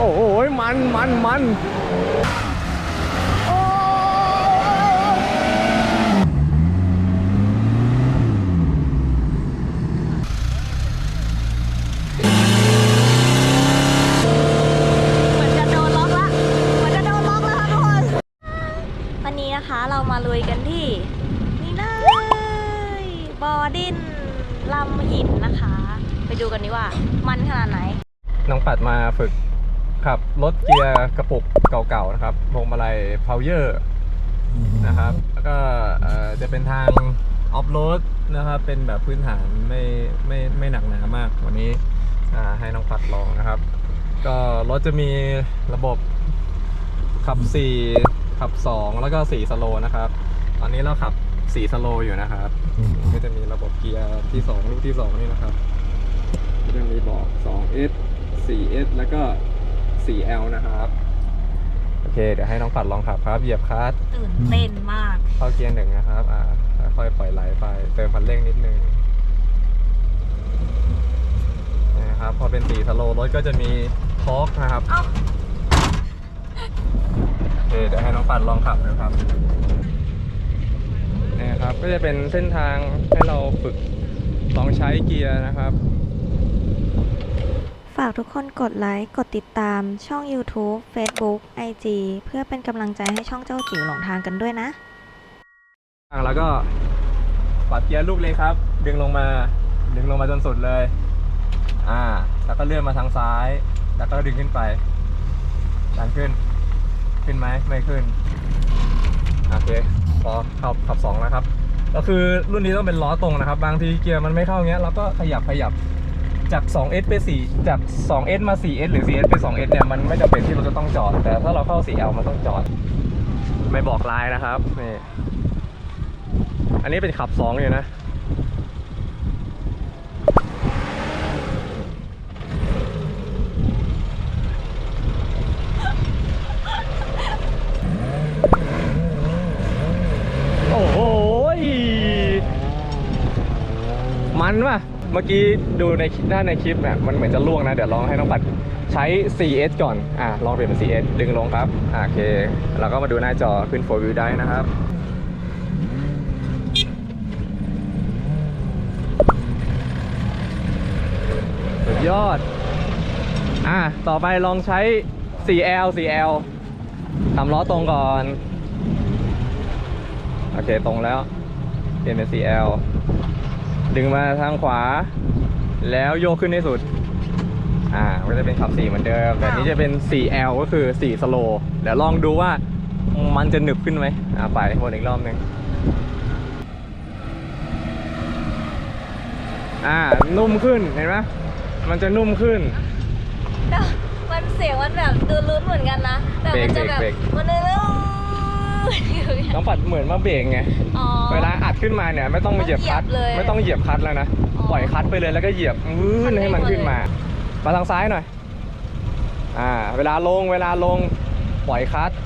โอ้โห มันมันมันโอ้เหมือนจะโดนล็อกละเหมือนจะโดนล็อกแล้วค่ะทุกคนวันนี้นะคะเรามาลุยกันที่ นี่เลยบอดินลำหินนะคะ ไปดูกันดีว่า มันขนาดไหน น้องปัดมาฝึก ขับรถเกียร์กระปุกเก่าๆนะครับพวงมาลัยเพาเยอร์นะครับแล้วก็จะเป็นทางออฟโรดนะครับเป็นแบบพื้นฐานไม่ไม่ไม่หนักหนามาก วันนี้ให้น้องปัดลองนะครับ ก็รถจะมีระบบขับ 4 ขับ 2 แล้วก็ 4 สโลนะครับ ตอนนี้เราขับ 4 สโลอยู่นะครับ ก็จะมีระบบเกียร์ที่ 2 ลูกที่ 2 นี่นะครับ จะมีบอก 2S 4S แล้วก็ 4L นะครับ โอเค เดี๋ยวให้น้องปัดลองขับครับ เหยียบคลัตช์ตื่นเต้นมาก เข้าเกียร์หนึ่งนะครับ อ่า ค่อยๆปล่อยไหลไป เติมคันเร่งนิดนึงนะครับ พอเป็นสีสโลว์รถก็จะมีทอร์กนะครับ เอ้า โอเค เดี๋ยวให้น้องปัดลองขับนะครับนี่ครับ ก็จะเป็นเส้นทางให้เราฝึกลองใช้เกียร์นะครับฝากทุกคนกดไลค์ กดติดตามช่อง YouTube Facebook IG เพื่อเป็นกำลังใจให้ช่องเจ้าจิ๋วหลงทางกันด้วยนะ แล้วก็ปัดเกียร์ลูกเลยครับ ดึงลงมา ดึงลงมาจนสุดเลย อ่า แล้วก็เลื่อนมาทางซ้าย แล้วก็ดึงขึ้นไปดันขึ้น ขึ้นไหมไม่ขึ้น โอเค พอขับขับสองแล้วครับ ก็คือรุ่นนี้ต้องเป็นล้อตรงนะครับ บางทีเกียร์มันไม่เข้าเงี้ย เราก็ขยับขยับ จาก 2S ไป 4 จาก 2S มา 4S หรือ 4S ไป 2S เนี่ย มันไม่จำเป็นที่เราจะต้องจอด แต่ถ้าเราเข้า 4L มันต้องจอด ไม่บอกลายนะครับ นี่ อันนี้เป็นขับสองอยู่นะ โอ้โห มันว่ะ เมื่อกี้ดูในด้านในคลิปเนี่ยมันเหมือนจะล่วงนะ เดี๋ยวลองให้น้องปัดใช้ 4S ก่อน อะลองเปลี่ยนเป็น 4S ดึงลงครับอะโอเคเราก็มาดูหน้าจอขึ้น 4 view ได้นะครับสุดยอด อะต่อไปลองใช้ 4L 4L ทำล้อตรงก่อน โอเค ตรงแล้ว เปลี่ยนเป็น 4L ดึงมาทางขวา แล้วโยกขึ้นให้สุด อ่าก็จะเป็นขับ4เหมือนเดิม แต่นี้จะเป็น 4L ก็คือ 4 สโลว์เดี๋ยวลองดูว่ามันจะหนึบขึ้นไหมอ่าไปวนอีกรอบหนึ่งอ่า นุ่มขึ้นเห็นไหมมันจะนุ่มขึ้นแต่มันเสียงมันแบบดูลุ้นเหมือนกันนะ แต่มันจะแบบเบรกเบรก มันเลยน้องปัดเหมือนมาเบรกไง อ๋อ เวลาอัดขึ้นมาเนี่ยไม่ต้องมาเหยียบคลัตช์เหยียบเลยไม่ต้องเหยียบคลัตช์แล้วนะ อ๋อปล่อยคลัตช์ไปเลยแล้วก็เหยียบวื้นให้มันขึ้นมา มาทางซ้ายหน่อย อ่า เวลาลงเวลาลงปล่อยคลัตช์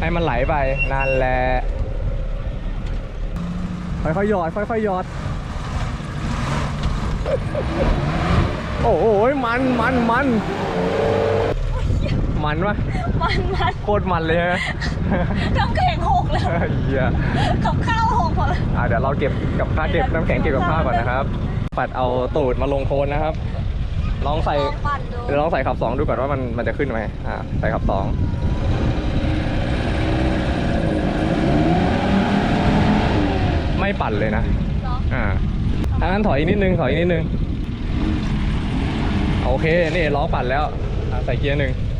ให้มันไหลไปนั่นแหละค่อยๆหยอดค่อยๆหยอด โอ้โหมันมันมัน มันวะมันมันโคตรมันเลยฮะน้ำแข็งหกเลยเฮียกับข้าวหกหมดเลยอ่าเดี๋ยวเราเก็บกับข้าวเก็บน้ำแข็งเก็บกับข้าวก่อนนะครับ ปัดเอาตูดมาลงโคนนะครับ ลองใส่ลองปั่นดูเดี๋ยวลองใส่ขับสองดูก่อนว่ามันมันจะขึ้นไหมอ่าใส่ขับสองไม่ปั่นเลยนะเนาะอ่าถ้างั้นถอยอีกนิดนึง ถอยอีกนิดนึง โอเค นี่ล้อปั่นแล้วอ่าใส่เกียร์หนึ่งโอ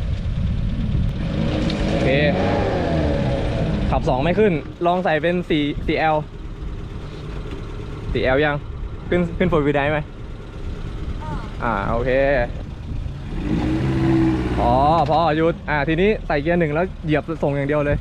เค ขับสองไม่ขึ้น ลองใส่เป็นสี่สี่ L สี่ L ยัง ขึ้นขึ้นโฟร์วีได้ไหมอ่า โอเค อ๋อ พอหยุด อ่า ทีนี้ใส่เกียร์หนึ่งแล้วเหยียบส่งอย่างเดียวเลย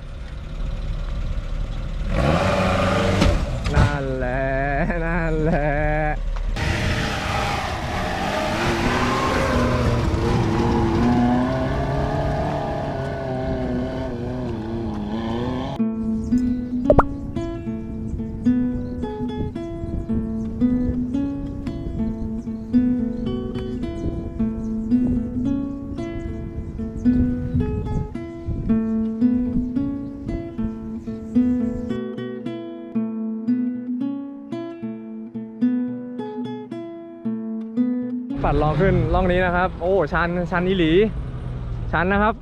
ปัดลองขึ้นล่องนี้นะครับ โอ้ชันชันอีหลีชันนะครับ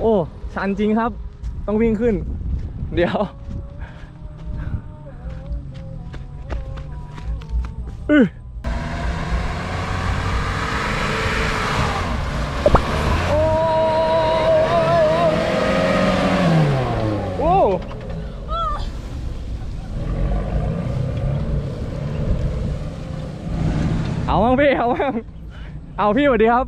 โอ้ชันจริงครับ ต้องวิ่งขึ้น เดี๋ยวอื้อโอ้โอ้เอาบ้างพี่ เอาพี่สวัสดีครับ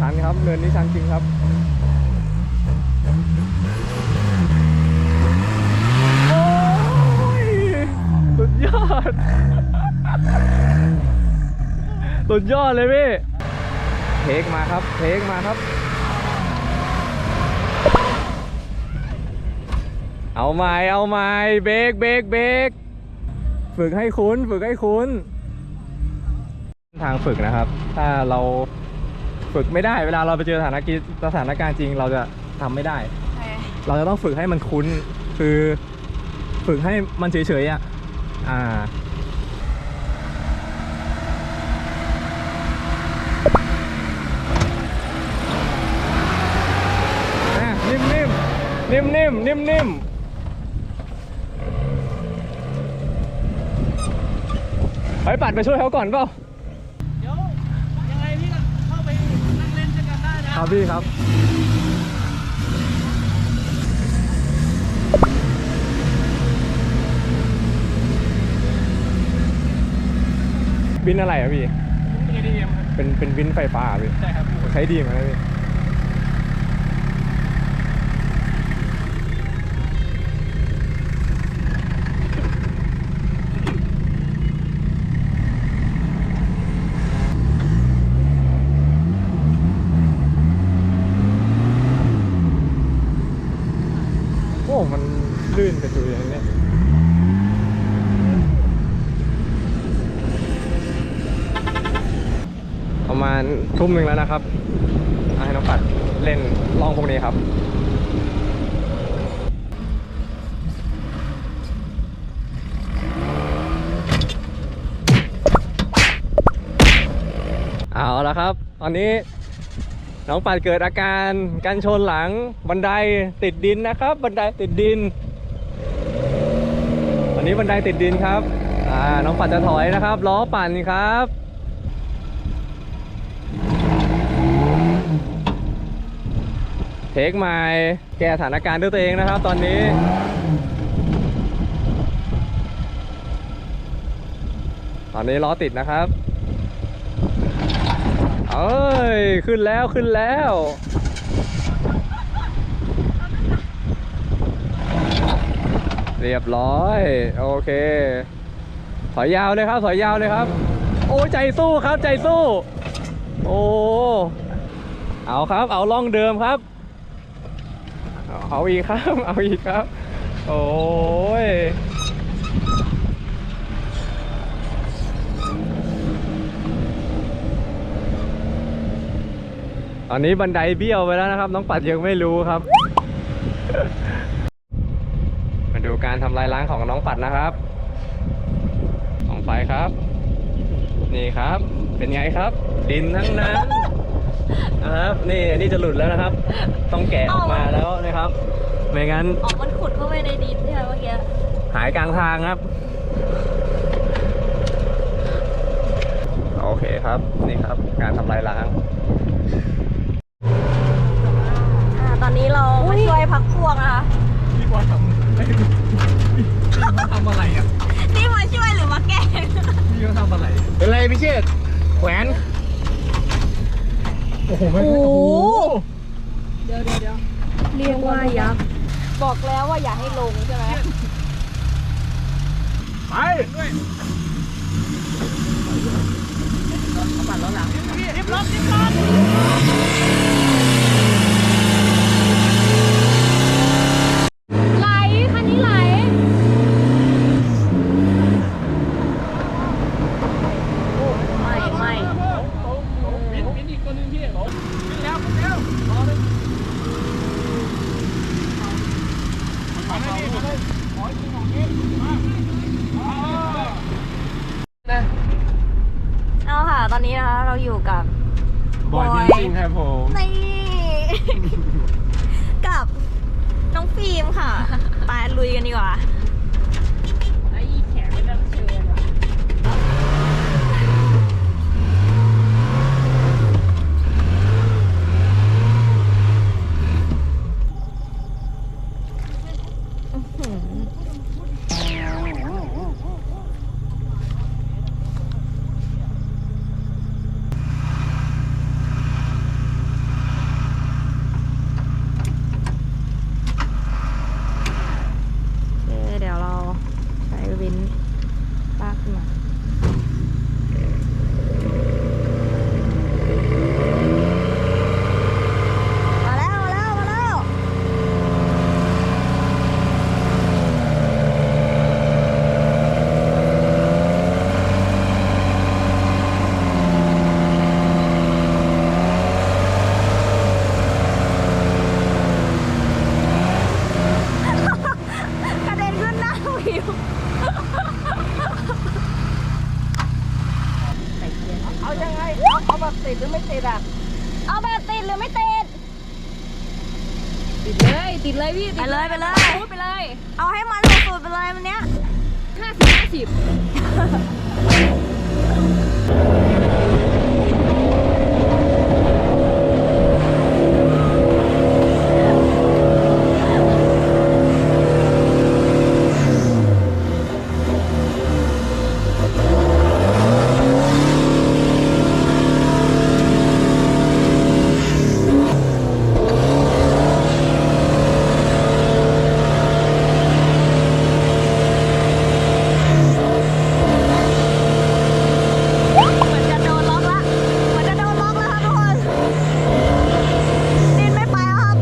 ชันครับเนินนี้ชันจริงครับ โอ้ย สุดยอด สุดยอดเลยพี่ เทคมาครับ เทคมาครับ เอาไม้เอาไม้เบรกเบรกเบรกฝึกให้คุ้น ฝึกให้คุ้น ทางฝึกนะครับ ถ้าเราฝึกไม่ได้เวลาเราไปเจอสถานการณ์สถานการณ์จริงเราจะทำไม่ได้ เราจะต้องฝึกให้มันคุ้น คือฝึกให้มันเฉยๆอะ อ่า อะนิ่ม ๆนิ่มๆนิ่มๆไปปัดไปช่วยเขาก่อนเปล่าเดี๋ยวยังไงพี่ก็เข้าไปนั่งเล่นด้วยกันได้นะครับพี่ครับวินอะไรอะพี่ เป็น ADM ครับเป็นเป็นวินไฟฟ้าอะพี่ ใช่ครับ ใช้ดีเหมือนกันนะพี่ โอ้ มันลื่นกระจุยอย่างเนี้ย ประมาณ ทุ่มหนึ่งแล้วนะครับให้น้องปัดเล่นล่องพวกนี้ครับเอาละครับ ตอนนี้น้องปัดเกิดอาการกันชนหลังบันไดติดดินนะครับ บันไดติดดินตอนนี้บันไดติดดินครับอ่าน้องปัดจะถอยนะครับล้อปั่นครับ เทคไมล์แก้สถานการณ์ด้วยตัวเองนะครับ ตอนนี้ ตอนนี้ล้อติดนะครับเอ้ย ขึ้นแล้วขึ้นแล้วเรียบร้อย โอเคถอยยาวเลยครับถอยยาวเลยครับ โอ้ใจสู้ครับใจสู้ โอ้เอาครับ เอาล่องเดิมครับ เอาอาอีกครับ เอาอีกครับ โอ้ยตอนนี้บันไดเบี้ยวไปแล้วนะครับ น้องปัดยังไม่รู้ครับ มาดูการทำลายล้างของน้องปัดนะครับของไฟครับ นี่ครับ เป็นไงครับ ดินทั้งนั้น นะครับนี่นี่จะหลุดแล้วนะครับ ต้องแกะออกมาแล้วนะครับ ไม่งั้นออกมันขุดเข้าไปในดินใช่ไหมเมื่อกี้หายกลางทางครับ โอเคครับนี่ครับการทำลายล้างอ่าตอนนี้เรามาช่วยพักพวกนะคะ พี่บอลทำทำอะไรอะนี่มาช่วยหรือมาแกล้งพี่เขาทำอะไรเป็นไรพี่เชษแขวน โอ้โหไม่โอ้โหเดี๋ยวเดี๋ยวเดี๋ยวเรียกว่ายักษ์บอกแล้วว่าอย่าให้ลงใช่ไหมไปพี่ริบรถรีบรถ ไหลคันนี้ไหล โอ้ไม่ไม่ บินบินอีกตัวหนึงพี่ขึ้นแล้วขึ้นแล้วรอเลยมาเลยพี่มาเลยขอกินของกินมานะ เอาค่ะตอนนี้นะคะเราอยู่กับบอยพินซิงครับผมนี่ กับน้องฟิล์มค่ะ ไปลุยกันดีกว่า ไอ้แขกไม่ได้เชิญว่ะ โอเคเดี๋ยวเราใช้วินลากขึ้นมา มาแล้ว มาแล้ว มาแล้ว กระเด็นขึ้นหน้าวิว เอายังไงเอาเอาแบบติดหรือไม่ติดอะเอาแบบติดหรือไม่ติด ติดเลย ติดเลยพี่ไปเลยไปเลย พูดไปเลยเอาให้มันสุดๆไปเลยมันเนี้ย ห้าสิบห้าสิบ เหมือนจะโดนล็อกละเหมือนจะโดนล็อกแล้วครับทุกคนดินไม่ไปแล้วครับ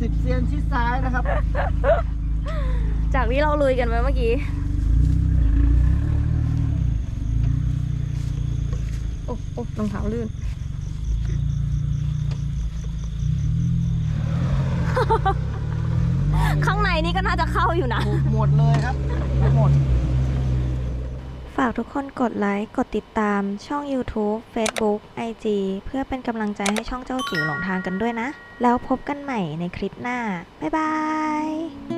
สิบเซียนชิดซ้ายนะครับ จากที่เราลุยกันไปเมื่อกี้ โอ้โอ้รองเท้าลื่น ข้างในนี่ก็น่าจะเข้าอยู่นะ หมดเลยครับหมด ฝากทุกคนกดไลค์ กดติดตามช่อง YouTube Facebook IG เพื่อเป็นกำลังใจให้ช่องเจ้าจิ๋วหลงทางกันด้วยนะ แล้วพบกันใหม่ในคลิปหน้า บ๊ายบาย